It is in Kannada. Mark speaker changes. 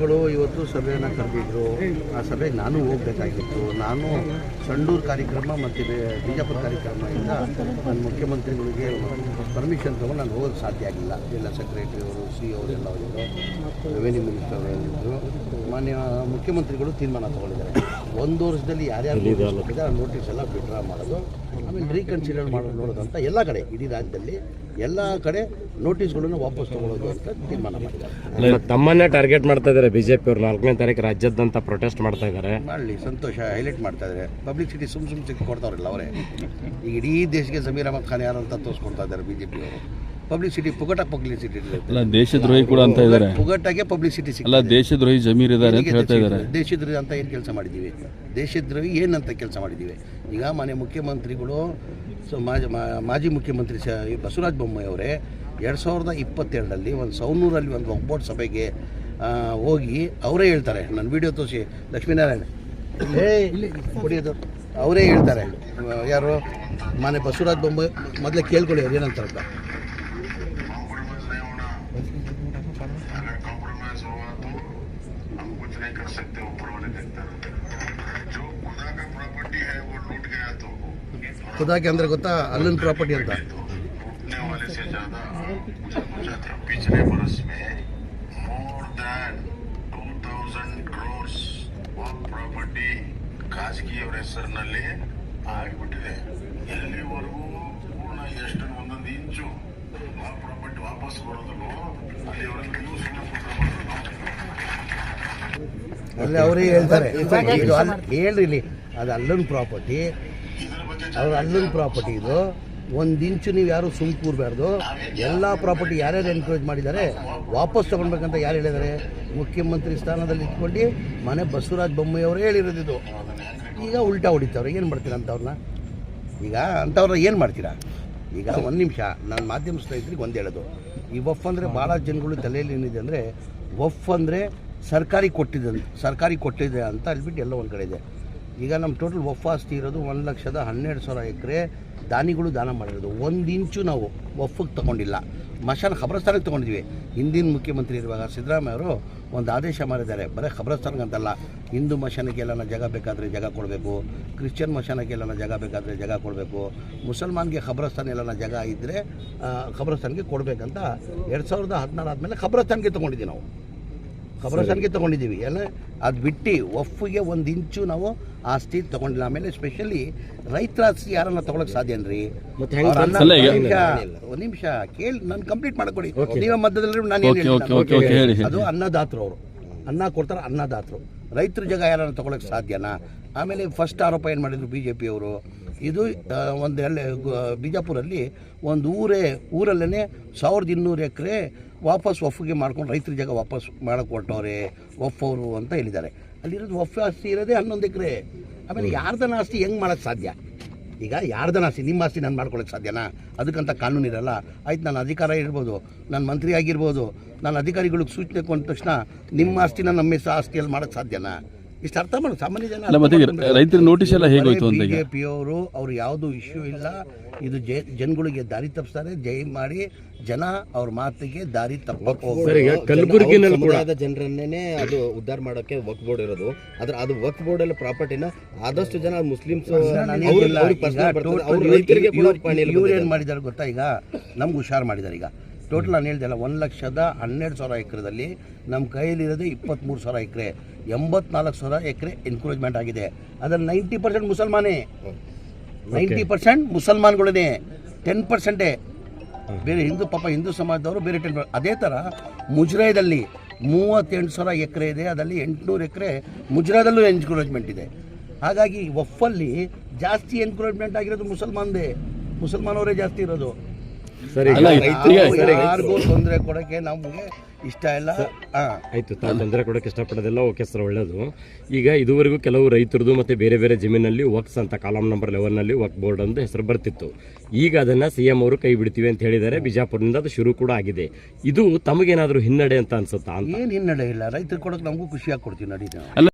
Speaker 1: ಗಳು ಇವತ್ತು ಸಭೆಯನ್ನು ಕರೆದಿದ್ರು. ಆ ಸಭೆಗೆ ನಾನು ಹೋಗಬೇಕಾಗಿತ್ತು. ನಾನು ಸಂಡೂರು ಕಾರ್ಯಕ್ರಮ ಮತ್ತು ಬಿಜಾಪುರ ಕಾರ್ಯಕ್ರಮದಿಂದ ನನ್ನ ಮುಖ್ಯಮಂತ್ರಿಗಳಿಗೆ ಪರ್ಮಿಷನ್ ತೊಗೊಂಡು ನಾನು ಹೋಗೋದು ಸಾಧ್ಯ ಆಗಿಲ್ಲ. ಎಲ್ಲ ಸೆಕ್ರೆಟರಿ ಅವರು ಸಿ ಅವರೆಲ್ಲ ಹೋಗಿದ್ರು. ರೆವೆನ್ಯೂ ಮಿನಿಸ್ಟರ್ ಮಾನ್ಯ ಮುಖ್ಯಮಂತ್ರಿಗಳು ತೀರ್ಮಾನ ತಗೊಂಡಿದ್ದಾರೆ. ಒಂದು ವರ್ಷದಲ್ಲಿ ಯಾರ್ಯಾರು ನೋಟಿಸ್ ಎಲ್ಲ ವಿಡ್ರಾ ಮಾಡೋದು. ಆಮೇಲೆ ರೀಕನ್ಸಿಡರ್ ಮಾಡೋದು ನೋಡೋದಂತ ಅಂತ ಎಲ್ಲ ಕಡೆ ಇಡೀ ರಾಜ್ಯದಲ್ಲಿ ಎಲ್ಲ ಕಡೆ ನೋಟಿಸ್ಗಳನ್ನು ವಾಪಸ್ ತಗೊಳ್ಳೋದು ಅಂತ ತೀರ್ಮಾನ ಮಾಡಿದ್ದಾರೆ.
Speaker 2: ತಮ್ಮನ್ನೇ ಟಾರ್ಗೆಟ್ ಮಾಡ್ತಾ ಇದ್ದಾರೆ ಬಿಜೆಪಿ ಅವರು. ನಾಲ್ಕನೇ ತಾರೀಕು ರಾಜ್ಯಾದ್ಯಂತ ಪ್ರೊಟೆಸ್ಟ್ ಮಾಡ್ತಾ ಇದ್ದಾರೆ.
Speaker 1: ಮಾಡಲಿ ಸಂತೋಷ ಹೈಲೈಟ್ ಮಾಡ್ತಾ ಇದ್ದಾರೆ. ಪಬ್ಲಿಸಿಟಿ ಸುಮ್ ಸುಮ್ ಸಿಕ್ಕಿ ಕೊಡ್ತಾವ್ರಲ್ಲ ಅವರೇ. ಈಗ ಇಡೀ ದೇಶಕ್ಕೆ ಸಮೀರ ಅಹಮದ್ ಖಾನ್ ಯಾರು ಅಂತ ತೋರಿಸ್ಕೊಡ್ತಾ ಇದ್ದಾರೆ ಬಿ ಜೆ ಪಿಯವರು ಪಬ್ಲಿಸಿಟಿ ಪುಗಟ ಪಬ್ಲಿಸಿಟಿ
Speaker 3: ಅಲ್ಲ ದೇಶದ್ರೋಹಿ ಕೂಡ ಅಂತ ಇದ್ದಾರೆ
Speaker 1: ಪುಗಟಾಗೆ ಪಬ್ಲಿಸಿಟಿ
Speaker 3: ಅಲ್ಲ ದೇಶದ್ರೋಹಿ ಜಮೀರ್ ಇದ್ದಾರೆ ಅಂತ ಹೇಳ್ತಾ ಇದ್ದಾರೆ
Speaker 1: ದೇಶದ್ರೋಹಿ ಅಂತ ಏನು ಕೆಲಸ ಮಾಡಿದ್ದೀವಿ? ದೇಶದ್ರೋಹಿ ಏನಂತ ಕೆಲಸ ಮಾಡಿದ್ದೀವಿ? ಈಗ ಮನೆ ಮುಖ್ಯಮಂತ್ರಿಗಳು ಸೊ ಮಾಜಿ ಮಾಜಿ ಮುಖ್ಯಮಂತ್ರಿ ಸ ಬಸವರಾಜ ಬೊಮ್ಮಾಯಿ ಅವರೇ ಎರಡು ಸಾವಿರದ ಇಪ್ಪತ್ತೆರಡರಲ್ಲಿ ಒಂದು ಸೌನೂರಲ್ಲಿ ಒಂದು ಒಗ್ಬೋಟ್ ಸಭೆಗೆ ಹೋಗಿ ಅವರೇ ಹೇಳ್ತಾರೆ. ನನ್ನ ವಿಡಿಯೋ ತೋರಿಸಿ. ಲಕ್ಷ್ಮೀನಾರಾಯಣ. ಕುಡಿಯೋದು. ಅವರೇ ಹೇಳ್ತಾರೆ. ಯಾರು? ಮನೆ ಬಸವರಾಜ ಬೊಮ್ಮಾಯಿ ಮೊದಲೇ ಕೇಳ್ಕೊಳ್ಳಿ ಅವ್ರು ಏನಂತಾರಂತ
Speaker 4: कुछ नहीं कर सकते ऊपर वाले देखते हैं जो खुदा का प्रॉपर्टी है वो लूट गया तो
Speaker 1: ಖುದಾಕೆ ಅಂದರೆ ಗೊತ್ತಾ ಅಲ್ಲನ್ ಪ್ರಾಪರ್ಟಿ ಅಂತ
Speaker 4: लूटने वाले से ज्यादा मुझे पूछा था पिछले वर्ष में more than two thousand crores of property ಖಾಸಗಿಯವರ ಹೆಸರಿನಲ್ಲಿ ಆಗಿಬಿಟ್ಟಿದೆ ಎಲ್ಲಿವರೆಗೂ ಪೂರ್ಣ ಎಷ್ಟು ಒಂದೊಂದು ಇಂಚು ಆ ಪ್ರಾಪರ್ಟಿ ವಾಪಸ್ ಬರೋದಲ್ಲೋ ಅಲ್ಲಿವರೆಗೂ ನೀವು ಸುಮ್ಮನೆ ಕೂತ್ಕೊಂಡು
Speaker 1: ಅಲ್ಲಿ ಅವರೇ ಹೇಳ್ತಾರೆ. ಇದು ಅಲ್ಲಿ ಹೇಳ್ರಿ ಇಲ್ಲಿ. ಅದು ಅಲ್ಲೊಂದು ಪ್ರಾಪರ್ಟಿ ಅವ್ರ ಅಲ್ಲೊಂದು ಪ್ರಾಪರ್ಟಿ ಇದು. ಒಂದು ಇಂಚು ನೀವು ಯಾರು ಸುಮ್ ಕೂರಬಾರ್ದು. ಎಲ್ಲ ಪ್ರಾಪರ್ಟಿ ಯಾರ್ಯಾರು ಎನ್ಕರೇಜ್ ಮಾಡಿದ್ದಾರೆ ವಾಪಸ್ ತಗೊಳ್ಬೇಕಂತ ಯಾರು ಹೇಳಿದ್ದಾರೆ? ಮುಖ್ಯಮಂತ್ರಿ ಸ್ಥಾನದಲ್ಲಿ ಇಟ್ಕೊಂಡು ಮನೆ ಬಸವರಾಜ ಬೊಮ್ಮಾಯಿ ಅವರೇ ಹೇಳಿರೋದು ಇದು. ಈಗ ಉಲ್ಟಾ ಹೊಡಿತಾವ್ರೆ ಏನು ಮಾಡ್ತೀರಾ ಅಂಥವ್ರನ್ನ ಈಗ ಅಂಥವ್ರನ್ನ ಏನು ಮಾಡ್ತೀರಾ? ಈಗ ಒಂದು ನಿಮಿಷ. ನಾನು ಮಾಧ್ಯಮ ಸ್ನೇಹಿತರಿಗೆ ಒಂದು ಹೇಳೋದು. ಈ ವಫ್ ಅಂದರೆ ಭಾಳ ಜನಗಳು ತಲೆಯಲ್ಲಿ ಏನಿದೆ ಅಂದರೆ ವಫ್ ಅಂದರೆ ಸರ್ಕಾರಿ ಕೊಟ್ಟಿದೆ ಸರ್ಕಾರಿ ಕೊಟ್ಟಿದೆ ಅಂತ ಹೇಳ್ಬಿಟ್ಟು ಎಲ್ಲ ಒಂದು ಕಡೆ ಇದೆ. ಈಗ ನಮ್ಮ ಟೋಟಲ್ ವಫ್ ಆಸ್ತಿ ಇರೋದು ಒಂದು ಲಕ್ಷದ ಹನ್ನೆರಡು ಸಾವಿರ ಎಕರೆ ದಾನಿಗಳು ದಾನ ಮಾಡಿರೋದು. ಒಂದು ಇಂಚು ನಾವು ವಫ್ಗೆ ತಗೊಂಡಿಲ್ಲ. ಮಶಾನ್ ಖಬರಸ್ಥಾನಕ್ಕೆ ತೊಗೊಂಡಿದ್ವಿ. ಹಿಂದಿನ ಮುಖ್ಯಮಂತ್ರಿ ಇರುವಾಗ ಸಿದ್ದರಾಮಯ್ಯ ಅವರು ಒಂದು ಆದೇಶ ಮಾಡಿದ್ದಾರೆ. ಬರೀ ಖಬರಸ್ಥಾನಕ್ಕೆ ಅಂತಲ್ಲ ಹಿಂದೂ ಮಶಾನಕ್ಕೆ ಎಲ್ಲನ ಜಾಗ ಬೇಕಾದರೆ ಜಾಗ ಕೊಡಬೇಕು. ಕ್ರಿಶ್ಚಿಯನ್ ಮಶಾನಕ್ಕೆ ಎಲ್ಲನ ಜಾಗ ಬೇಕಾದರೆ ಜಾಗ ಕೊಡಬೇಕು. ಮುಸಲ್ಮಾನ್ಗೆ ಖಬರಸ್ಥಾನ ಎಲ್ಲನ ಜಾಗ ಇದ್ದರೆ ಖಬರಸ್ಥಾನ್ಗೆ ಕೊಡಬೇಕಂತ ಎರಡು ಸಾವಿರದ ಹದಿನಾರು ಆದಮೇಲೆ ಖಬರಸ್ಥಾನ್ಗೆ ತೊಗೊಂಡಿದ್ದೀವಿ ನಾವು. ಖಬರಸ್ಥಾನ್ಗೆ ತೊಗೊಂಡಿದ್ದೀವಿ. ಎಲ್ಲ ಅದು ಬಿಟ್ಟು ಒಫ್ಗೆ ಒಂದು ಇಂಚು ನಾವು ಆಸ್ತಿ ತೊಗೊಂಡಿಲ್ಲ. ಆಮೇಲೆ ಸ್ಪೆಷಲಿ ರೈತರ ಆಸ್ತಿ ಯಾರನ್ನ ತೊಗೊಳಕ್ ಸಾಧ್ಯ ಅನ್ನ- ಒಂದ್ ನಿಮಿಷ ಒಂದ್ ನಿಮಿಷ ಕೇಳಿ ನಾನು ಕಂಪ್ಲೀಟ್ ಮಾಡ್ಕೊಡಿ. ನೀವ ಮಧ್ಯದಲ್ಲಿ ನಾನು. ಅದು ಅನ್ನದಾತರು ಅವರು. ಅನ್ನ ಕೊಡ್ತಾರೆ ಅನ್ನದಾತರು. ರೈತರ ಜಾಗ ಯಾರನ್ನ ತಗೊಳಕ್ ಸಾಧ್ಯನಾ? ಆಮೇಲೆ ಫಸ್ಟ್ ಆರೋಪ ಏನು ಮಾಡಿದ್ರು? ಬಿ ಜೆ ಪಿಯವರು ಇದು ಒಂದು ಎಲ್ಲ ಬಿಜಾಪುರಲ್ಲಿ ಒಂದು ಊರೇ ಊರಲ್ಲೇ ಸಾವಿರದ ಇನ್ನೂರು ಎಕರೆ ವಾಪಸ್ ಒಫ್ಗೆ ಮಾಡ್ಕೊಂಡು ರೈತರ ಜಾಗ ವಾಪಸ್ ಮಾಡೋಕೆ ಕೊಟ್ಟವ್ರೆ ಅವರು ಅಂತ ಹೇಳಿದ್ದಾರೆ. ಅಲ್ಲಿರೋದು ಒಫ್ ಆಸ್ತಿ ಇರೋದೇ ಹನ್ನೊಂದು ಎಕರೆ. ಆಮೇಲೆ ಯಾರ್ದನ ಆಸ್ತಿ ಹೆಂಗೆ ಮಾಡೋಕ್ಕೆ ಸಾಧ್ಯ? ಈಗ ಯಾರ್ದನ ಆಸ್ತಿ ನಿಮ್ಮ ಆಸ್ತಿ ನಾನು ಮಾಡ್ಕೊಳಕ್ಕೆ ಸಾಧ್ಯನಾ? ಅದಕ್ಕಂತ ಕಾನೂನು ಇರಲ್ಲ. ಆಯ್ತು ನಾನು ಅಧಿಕಾರ ಇರ್ಬೋದು ನಾನು ಮಂತ್ರಿ ಆಗಿರ್ಬೋದು ನಾನು ಅಧಿಕಾರಿಗಳಿಗೆ ಸೂಚನೆ ಕೊಟ್ಟ ತಕ್ಷಣ ನಿಮ್ಮ ಆಸ್ತಿನ ನಮ್ಮ ಆಸ್ತಿಯಲ್ಲಿ ಮಾಡೋಕ್ಕೆ ಸಾಧ್ಯನಾ? ಇಷ್ಟು ಅರ್ಥ ಮಾಡಿ ಸಾಮಾನ್ಯ ಜನ
Speaker 3: ಅಲ್ಲ ಮತ್ತೆ ಈಗ ರೈತರ ನೋಟಿಸ್ ಎಲ್ಲ ಹೇಗೋಯ್ತು ಅಂತ ಈಗ?
Speaker 1: ಅವರು ಅವ್ರು ಯಾವುದು ಇಶ್ಯೂ ಇಲ್ಲ. ಇದು ಜೆ ಜನಗಳಿಗೆ ದಾರಿ ತಪ್ಪಿಸ್ತಾರೆ ಜೈ ಮಾಡಿ ಜನ ಅವ್ರ ಮಾತಿಗೆ ದಾರಿ ತಪ್ಪಕ್ಕೆ ಹೋಗ್ತಾರೆ
Speaker 2: ಕಲಬುರಗಿನಲ್ಲಿ ಕೂಡ
Speaker 5: ಜನರನ್ನೇ ಅದು ಉದ್ಧಾರ ಮಾಡೋಕೆ ವಕ್ ಬೋರ್ಡ್ ಇರೋದು. ಅದ್ರ ಅದು ವಕ್ ಬೋರ್ಡ್ ಅಲ್ಲಿ ಪ್ರಾಪರ್ಟಿನ ಆದಷ್ಟು ಜನ ಮುಸ್ಲಿಮ್ಸ್
Speaker 1: ಇವ್ರು-. ಏನು ಮಾಡಿದ್ದಾರೆ ಗೊತ್ತಾ ಈಗ? ನಮ್ಗೆ ಹುಷಾರು ಮಾಡಿದ್ದಾರೆ ಈಗ. ಟೋಟಲ್ ನಾನು ಹೇಳ್ದಲ್ಲ ಒಂದು ಲಕ್ಷದ ಹನ್ನೆರಡು ಸಾವಿರ ಎಕರೆದಲ್ಲಿ ನಮ್ಮ ಕೈಯಲ್ಲಿರೋದು ಇಪ್ಪತ್ತ್ಮೂರು ಸಾವಿರ ಎಕರೆ. ಎಂಬತ್ನಾಲ್ಕು ಸಾವಿರ ಎಕರೆ ಎನ್ಕರೇಜ್ಮೆಂಟ್ ಆಗಿದೆ. ಅದರಲ್ಲಿ ನೈಂಟಿ ಪರ್ಸೆಂಟ್ ಮುಸಲ್ಮಾನೇ. ನೈಂಟಿ ಪರ್ಸೆಂಟ್ ಮುಸಲ್ಮಾನ್ಗಳೇ ಟೆನ್ ಪರ್ಸೆಂಟೇ. ಬೇರೆ ಹಿಂದೂ ಪಾಪ ಹಿಂದೂ ಸಮಾಜದವರು ಬೇರೆ ಟೆನ್ ಅದೇ ಥರ ಮುಜರಾಯದಲ್ಲಿ ಮೂವತ್ತೆಂಟು ಸಾವಿರ ಎಕರೆ ಇದೆ ಅದರಲ್ಲಿ ಎಂಟುನೂರು ಎಕರೆ ಮುಜರಾದಲ್ಲೂ ಎನ್ಕರೇಜ್ಮೆಂಟ್ ಇದೆ. ಹಾಗಾಗಿ ಒಫ್ಫಲ್ಲಿ ಜಾಸ್ತಿ ಎನ್ಕರೇಜ್ಮೆಂಟ್ ಆಗಿರೋದು ಮುಸಲ್ಮಾನ್ದೇ. ಮುಸಲ್ಮಾನವರೇ ಜಾಸ್ತಿ ಇರೋದು.
Speaker 2: ಸರಿ
Speaker 1: ಯಾರಿಗೂ ತೊಂದರೆ ಕೊಡೋಕ್ಕೆ ನಮಗೆ ಇಷ್ಟ ಇಲ್ಲ.
Speaker 2: ಆಯ್ತು ತೊಂದರೆ ಇಷ್ಟಪಡೋದಿಲ್ಲ ಓಕೆ ಸರ್ ಒಳ್ಳೇದು. ಈಗ ಇದುವರೆಗೂ ಕೆಲವು ರೈತರದು ಮತ್ತೆ ಬೇರೆ ಬೇರೆ ಜಮೀನಲ್ಲಿ ವಕ್ಸ್ ಅಂತ ಕಾಲಮ್ ನಂಬರ್ ಲೆವೆನ್ನಲ್ಲಿ ವಕ್ ಬೋರ್ಡ್ ಅಂತ ಹೆಸರು ಬರ್ತಿತ್ತು. ಈಗ ಅದನ್ನ ಸಿ ಎಂ ಅವರು ಕೈ ಬಿಡ್ತೀವಿ ಅಂತ ಹೇಳಿದ್ದಾರೆ. ಬಿಜಾಪುರದಿಂದ ಅದು ಶುರು ಕೂಡ ಆಗಿದೆ. ಇದು ತಮಗೇನಾದರೂ ಹಿನ್ನಡೆ ಅಂತ ಅನ್ಸುತ್ತಾ
Speaker 1: ಏನ್ ಹಿನ್ನಡೆ ಇಲ್ಲ. ರೈತರು ಕೊಡೋಕೆ ನಮಗೂ ಖುಷಿಯಾಗಿ ಕೊಡ್ತೀವಿ ನಡೀತೀವಿ
Speaker 3: ಅಲ್ಲ